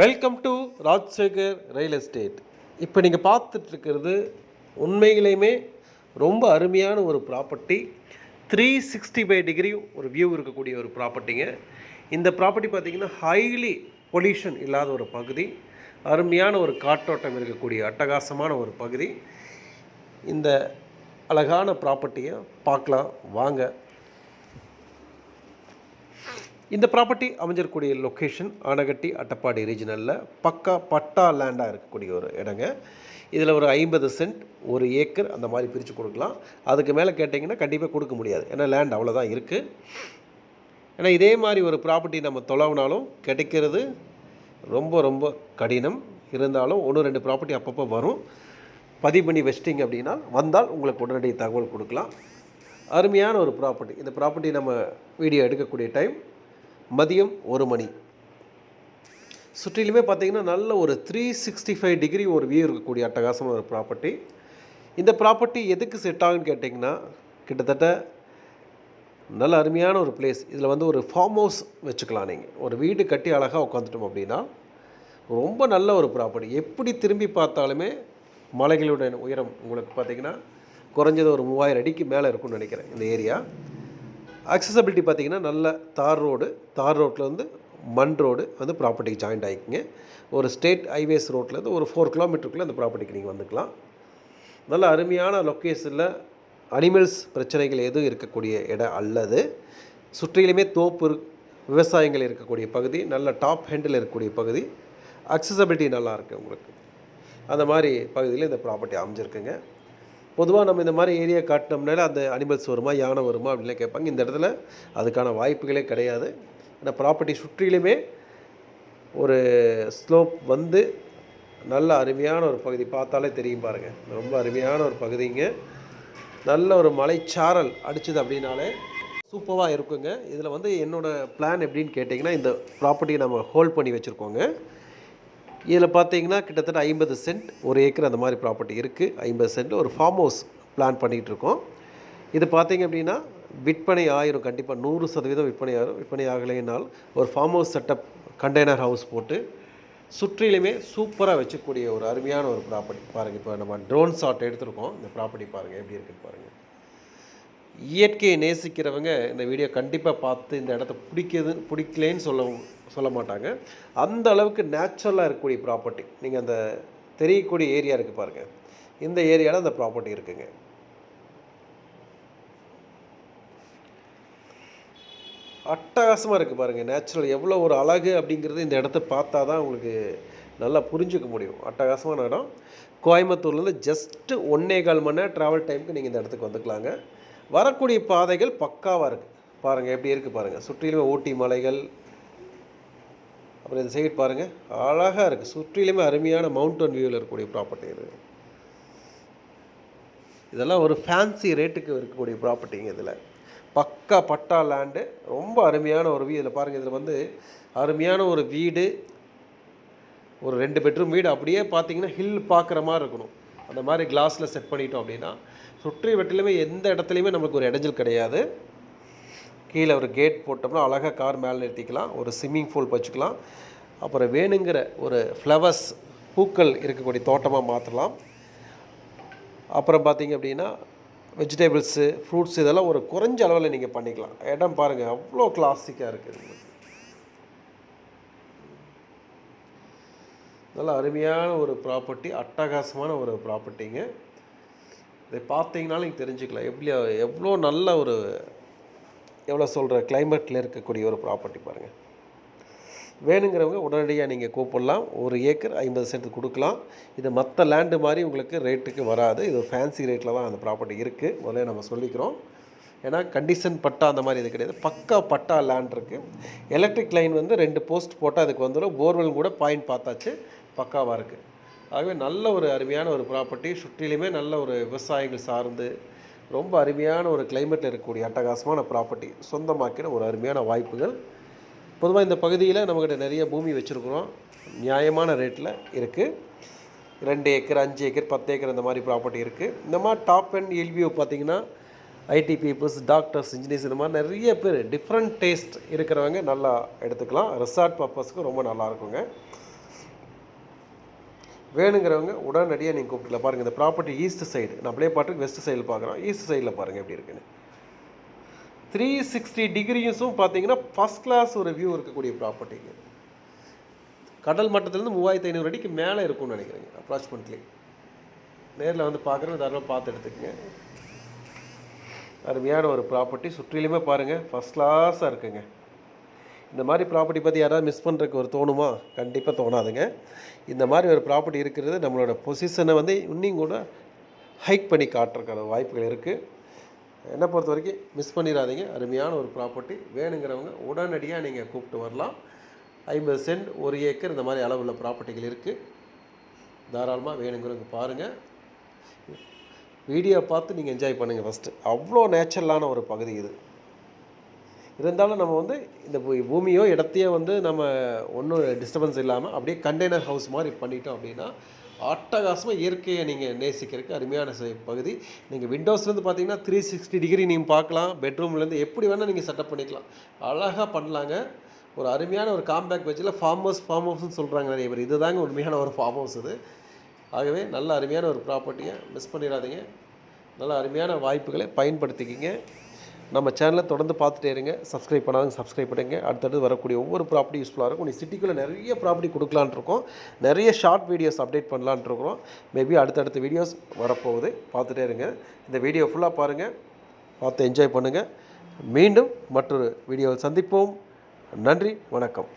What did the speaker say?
Welcome to Rajsekar real estate இப்போ நீங்கள் பார்த்துட்ருக்கிறது உண்மையிலையுமே ரொம்ப அருமையான ஒரு property three sixty five degree ஒரு வியூ இருக்கக்கூடிய ஒரு ப்ராப்பர்ட்டிங்க இந்த ப்ராப்பர்ட்டி பார்த்திங்கன்னா ஹைலி பொல்யூஷன் இல்லாத ஒரு பகுதி. அருமையான ஒரு காற்றோட்டம் இருக்கக்கூடிய அட்டகாசமான ஒரு பகுதி. இந்த அழகான ப்ராப்பர்ட்டியை பார்க்கலாம். வாங்க. இந்த ப்ராப்பர்ட்டி அமைஞ்சிருக்கக்கூடிய லொக்கேஷன் ஆனகட்டி அட்டப்பாடி ரீஜனலில் பக்கா பட்டா லேண்டாக இருக்கக்கூடிய ஒரு இடங்க. இதில் ஒரு ஐம்பது சென்ட் ஒரு ஏக்கர் அந்த மாதிரி பிரித்து கொடுக்கலாம். அதுக்கு மேலே கேட்டிங்கன்னா கண்டிப்பாக கொடுக்க முடியாது. ஏன்னா லேண்ட் அவ்வளோதான் இருக்குது ஏன்னா இதே மாதிரி ஒரு ப்ராப்பர்ட்டி நம்ம தொலைவுனாலும் கிடைக்கிறது ரொம்ப ரொம்ப கடினம். இருந்தாலும் ஒன்று ரெண்டு ப்ராப்பர்ட்டி அப்பப்போ வரும். பதிவு பண்ணி வச்சிட்டிங்க அப்படின்னா வந்தால் உங்களுக்கு உடனடி தகவல் கொடுக்கலாம். அருமையான ஒரு ப்ராப்பர்ட்டி இந்த ப்ராப்பர்ட்டி நம்ம வீடியோ எடுக்கக்கூடிய டைம் மதியம் ஒரு மணி. சுற்றிலுமே பார்த்தீங்கன்னா நல்ல ஒரு த்ரீ சிக்ஸ்டி ஃபைவ் டிகிரி ஒரு வியூ இருக்கக்கூடிய அட்டகாசமான ஒரு ப்ராப்பர்ட்டி இந்த ப்ராப்பர்ட்டி எதுக்கு செட் ஆகுன்னு கேட்டிங்கன்னா கிட்டத்தட்ட நல்ல அருமையான ஒரு பிளேஸ் இதில் வந்து ஒரு ஃபார்ம் ஹவுஸ் வச்சுக்கலாம் நீங்கள் ஒரு வீடு கட்டி அழகாக உட்காந்துட்டோம் அப்படின்னா ரொம்ப நல்ல ஒரு ப்ராப்பர்ட்டி எப்படி திரும்பி பார்த்தாலுமே மலைகளுடைய உயரம் உங்களுக்கு பார்த்தீங்கன்னா குறைஞ்சது ஒரு மூவாயிரம் அடிக்கு மேலே இருக்கும்னு நினைக்கிறேன் இந்த ஏரியா அக்சசபிலிட்டி பார்த்தீங்கன்னா நல்ல தார் ரோடு தார் ரோட்டில் வந்து மண் ரோடு வந்து ப்ராப்பர்ட்டிக்கு ஜாயின்ட் ஆகிக்குங்க ஒரு ஸ்டேட் ஹைவேஸ் ரோட்லேருந்து ஒரு ஃபோர் கிலோமீட்டருக்குள்ளே அந்த ப்ராப்பர்ட்டிக்கு நீங்கள் வந்துக்கலாம். நல்ல அருமையான லொக்கேஷனில் அனிமல்ஸ் பிரச்சனைகள் எதுவும் இருக்கக்கூடிய இடம் அல்லது சுற்றிலுமே தோப்பு விவசாயங்கள் இருக்கக்கூடிய பகுதி நல்ல டாப் ஹேண்டில் இருக்கக்கூடிய பகுதி அக்சசபிலிட்டி நல்லா இருக்குது உங்களுக்கு. அந்த மாதிரி பகுதியில் இந்த ப்ராப்பர்ட்டி அமைஞ்சிருக்குங்க. பொதுவாக நம்ம இந்த மாதிரி ஏரியா காட்டினோம்னால அந்த அனிமல்ஸ் வருமா யானை வருமா அப்படின்லாம் கேட்பாங்க. இந்த இடத்துல அதுக்கான வாய்ப்புகளே கிடையாது. ஏன்னா ப்ராப்பர்ட்டி சுற்றிலுமே ஒரு ஸ்லோப் வந்து நல்ல அருமையான ஒரு பகுதி பார்த்தாலே தெரியும் பாருங்கள் ரொம்ப அருமையான ஒரு பகுதிங்க நல்ல ஒரு மலைச்சாரல் அடிச்சது அப்படின்னாலே சூப்பராக இருக்குங்க. இதில் வந்து என்னோடய பிளான் எப்படின்னு கேட்டிங்கன்னா இந்த ப்ராப்பர்ட்டியை நம்ம ஹோல்ட் பண்ணி வச்சுருக்கோங்க. இதில் பார்த்தீங்கன்னா கிட்டத்தட்ட ஐம்பது சென்ட் ஒரு ஏக்கர் அந்த மாதிரி ப்ராப்பர்ட்டி இருக்குது. ஐம்பது சென்ட் ஒரு ஃபார்ம் ஹவுஸ் பிளான் பண்ணிகிட்டு இருக்கோம் இது பார்த்தீங்க அப்படின்னா விற்பனை ஆயிரும் கண்டிப்பாக நூறு சதவீதம் விற்பனை ஆயிரும். விற்பனை ஆகலைனால் ஒரு farm house setup container house போட்டு சுற்றிலுமே சூப்பராக வச்சக்கூடிய ஒரு அருமையான ஒரு ப்ராப்பர்ட்டி பாருங்கள் இப்போ நம்ம ட்ரோன் ஷாட் எடுத்திருக்கோம். இந்த ப்ராப்பர்ட்டி பாருங்கள் எப்படி இருக்குன்னு பாருங்கள் இயற்கையை நேசிக்கிறவங்க இந்த வீடியோ கண்டிப்பாக பார்த்து இந்த இடத்த பிடிக்குது பிடிக்கலேன்னு சொல்ல சொல்ல மாட்டாங்க. அந்த அளவுக்கு நேச்சுரலாக இருக்கக்கூடிய ப்ராப்பர்ட்டி நீங்கள் அந்த தெரியக்கூடிய ஏரியா இருக்குது பாருங்கள் இந்த ஏரியாவில் அந்த ப்ராப்பர்ட்டி இருக்குங்க. அட்டகாசமாக இருக்குது பாருங்கள் நேச்சுரல் எவ்வளோ ஒரு அழகு அப்படிங்கிறது இந்த இடத்த பார்த்தா தான் உங்களுக்கு நல்லா புரிஞ்சுக்க முடியும். அட்டகாசமான இடம். கோயம்புத்தூர்லேருந்து ஜஸ்ட்டு ஒன்னே கால் மணி நேரம் ட்ராவல் டைமுக்கு நீங்கள் இந்த இடத்துக்கு வந்துக்கலாங்க. வரக்கூடிய பாதைகள் பக்காவாக இருக்குது பாருங்கள் எப்படி இருக்குது பாருங்கள் சுற்றிலுமே ஊட்டி மலைகள் அப்புறம் இந்த சைடு பாருங்கள் அழகாக இருக்குது சுற்றிலுமே அருமையான மவுண்டன் வியூவில் இருக்கக்கூடிய ப்ராப்பர்ட்டி இது. இதெல்லாம் ஒரு ஃபேன்சி ரேட்டுக்கு இருக்கக்கூடிய ப்ராப்பர்ட்டிங்க இதில். பக்கா பட்டா லேண்டு ரொம்ப அருமையான ஒரு வீடு இதில் பாருங்கள் இதில் வந்து அருமையான ஒரு வீடு. ஒரு ரெண்டு பெட்ரூம் வீடு. அப்படியே பார்த்தீங்கன்னா ஹில் பார்க்குற மாதிரி இருக்கணும். அந்த மாதிரி கிளாஸில் செட் பண்ணிட்டோம் அப்படின்னா சுற்றி வெட்டிலுமே எந்த இடத்துலையுமே நமக்கு ஒரு இடைஞ்சல் கிடையாது. கீழே ஒரு கேட் போட்டோம்னா அழகாக கார் மேலே நிறுத்திக்கலாம். ஒரு ஸ்விம்மிங் பூல் வச்சுக்கலாம். அப்புறம் வேணுங்கிற ஒரு ஃப்ளவர்ஸ் பூக்கள் இருக்கக்கூடிய தோட்டமாக மாற்றலாம் அப்புறம் பார்த்தீங்க அப்படின்னா வெஜிடபிள்ஸு ஃப்ரூட்ஸ் இதெல்லாம் ஒரு குறைஞ்ச அளவில் நீங்கள் பண்ணிக்கலாம். இடம் பாருங்கள் அவ்வளோ கிளாசிக்காக இருக்குது நல்ல அருமையான ஒரு ப்ராப்பர்ட்டி அட்டகாசமான ஒரு ப்ராப்பர்ட்டிங்க இதை பார்த்தீங்கனாலும் நீங்கள் தெரிஞ்சுக்கலாம். எப்படி எவ்வளோ நல்ல ஒரு எவ்வளோ சொல்கிற கிளைமேட்டில் இருக்கக்கூடிய ஒரு ப்ராப்பர்ட்டி பாருங்கள் வேணுங்கிறவங்க உடனடியாக நீங்கள் கூப்பிடலாம். ஒரு ஏக்கர் ஐம்பது சென்ட் கொடுக்கலாம். இது மற்ற லேண்டு மாதிரி உங்களுக்கு ரேட்டுக்கு வராது. இது ஃபேன்சி ரேட்டில் தான் அந்த ப்ராப்பர்ட்டி இருக்குது முதல்ல நம்ம சொல்லிக்கிறோம். ஏன்னா கண்டிஷன் பட்டா அந்த மாதிரி இது கிடையாது. பக்கா பட்டா லேண்ட் இருக்குது எலக்ட்ரிக் லைன் வந்து ரெண்டு போஸ்ட் போட்டால் அதுக்கு வந்துடும் போர்வெல் கூட பாயிண்ட் பார்த்தாச்சு. பக்காவாக இருக்குது ஆகவே நல்ல ஒரு அருமையான ஒரு ப்ராப்பர்ட்டி சுற்றிலுமே நல்ல ஒரு விவசாயங்கள் சார்ந்து ரொம்ப அருமையான ஒரு கிளைமேட்டில் இருக்கக்கூடிய அட்டகாசமான ப்ராப்பர்ட்டி சொந்தமாக்கின ஒரு அருமையான வாய்ப்புகள். பொதுவாக இந்த பகுதியில் நம்மக்கிட்ட நிறைய பூமி வச்சுருக்குறோம். நியாயமான ரேட்டில் இருக்குது ரெண்டு ஏக்கர் அஞ்சு ஏக்கர் பத்து ஏக்கர் இந்த மாதிரி ப்ராப்பர்ட்டி இருக்குது இந்த மாதிரி டாப் அண்ட் எல்வியூ பார்த்திங்கன்னா ஐடி பீப்புள்ஸ் டாக்டர்ஸ் இன்ஜினியர்ஸ் இந்த மாதிரி நிறைய பேர் டிஃப்ரெண்ட் டேஸ்ட் இருக்கிறவங்க நல்லா எடுத்துக்கலாம். ரிசார்ட் பர்பஸ்க்கு ரொம்ப நல்லா இருக்குங்க. வேணுங்கிறவங்க உடனடியாக நீங்கள் கூப்பிட்டுக்கலாம் பாருங்கள் இந்த ப்ராப்பர்ட்டி ஈஸ்ட் சைடு நம்மளே பாட்டுக்கு வெஸ்ட் சைடில் பார்க்குறோம் ஈஸ்ட் சைடில் பாருங்கள் எப்படி இருக்குன்னு. த்ரீ சிக்ஸ்டி டிகிரிஸும் பார்த்தீங்கன்னா ஃபஸ்ட் கிளாஸ் ஒரு வியூ இருக்கக்கூடிய ப்ராப்பர்ட்டிங்க கடல் மட்டத்துலேருந்து மூவாயிரத்து ஐநூறு அடிக்கு மேலே இருக்கும்னு நினைக்கிறேங்க. அப்ராச்மெண்ட்லேயே நேரில் வந்து பார்க்குறது தாராளமாக பார்த்து எடுத்துக்கங்க. அருமையான ஒரு ப்ராப்பர்ட்டி சுற்றிலுமே பாருங்கள் ஃபஸ்ட் கிளாஸாக இருக்குங்க. இந்த மாதிரி ப்ராப்பர்ட்டி பற்றி யாராவது மிஸ் பண்ணுறதுக்கு ஒரு தோணுமா? கண்டிப்பாக தோணாதுங்க. இந்த மாதிரி ஒரு ப்ராப்பர்ட்டி இருக்கிறது நம்மளோட பொசிஷனை வந்து இன்னும் கூட ஹைக் பண்ணி காட்டுறதுக்கான வாய்ப்புகள் இருக்குது என்னை பொறுத்த வரைக்கும் மிஸ் பண்ணிடாதீங்க. அருமையான ஒரு ப்ராப்பர்ட்டி வேணுங்கிறவங்க உடனடியாக நீங்கள் கூப்பிட்டு வரலாம். ஐம்பது சென்ட் ஒரு ஏக்கர் இந்த மாதிரி அளவுள்ள ப்ராப்பர்ட்டிகள் இருக்குது தாராளமாக வேணுங்கிறவங்க பாருங்கள் வீடியோ பார்த்து நீங்கள் என்ஜாய் பண்ணுங்கள் ஃபஸ்ட்டு அவ்வளோ நேச்சுரலான ஒரு பகுதி இது. இருந்தாலும் நம்ம வந்து இந்த பூமியோ இடத்தையோ வந்து நம்ம ஒன்றும் டிஸ்டர்பன்ஸ் இல்லாமல் அப்படியே கண்டெய்னர் ஹவுஸ் மாதிரி பண்ணிட்டோம் அப்படின்னா அட்டகாசமாக இயற்கையை நீங்கள் நேசிக்கிறதுக்கு அருமையான பகுதி. நீங்கள் விண்டோஸ்லேருந்து பார்த்தீங்கன்னா த்ரீ சிக்ஸ்டி டிகிரி நீங்கள் பார்க்கலாம். பெட்ரூம்லேருந்து எப்படி வேணால் நீங்கள் செட்டப் பண்ணிக்கலாம். அழகாக பண்ணலாங்க. ஒரு அருமையான ஒரு காம்பேக்ட் வச்சில் ஃபார்ம் ஹவுஸ் ஃபார்ம் ஹவுஸ்னு சொல்கிறாங்க நிறைய பேர். இதுதாங்க உண்மையான ஒரு ஃபார்ம் ஹவுஸ் இது. ஆகவே நல்ல அருமையான ஒரு ப்ராப்பர்ட்டியை மிஸ் பண்ணிடாதீங்க. நல்ல அருமையான வாய்ப்புகளை பயன்படுத்திக்கிங்க. நம்ம சேனலை தொடர்ந்து பார்த்துட்டே இருங்க. சப்ஸ்கிரைப் பண்ணாதவங்க சப்ஸ்கிரைப் பண்ணுங்க. அடுத்தடுத்து வரக்கூடிய ஒவ்வொரு ப்ராப்பர்ட்டி யூஸ்ஃபுல்லாக இருக்கும். நீ சிட்டிக்குள்ளே நிறைய ப்ராப்பர்ட்டி கொடுக்கலான்னு இருக்கோம். நிறைய ஷார்ட் வீடியோஸ் அப்டேட் பண்ணலான்னு இருக்கிறோம் மேபி அடுத்தடுத்த வீடியோஸ் வரப்போகுது. பார்த்துட்டே இருங்க. இந்த வீடியோ ஃபுல்லாக பாருங்கள் பார்த்து என்ஜாய் பண்ணுங்கள் மீண்டும் மற்றொரு வீடியோவில் சந்திப்போம். நன்றி. வணக்கம்.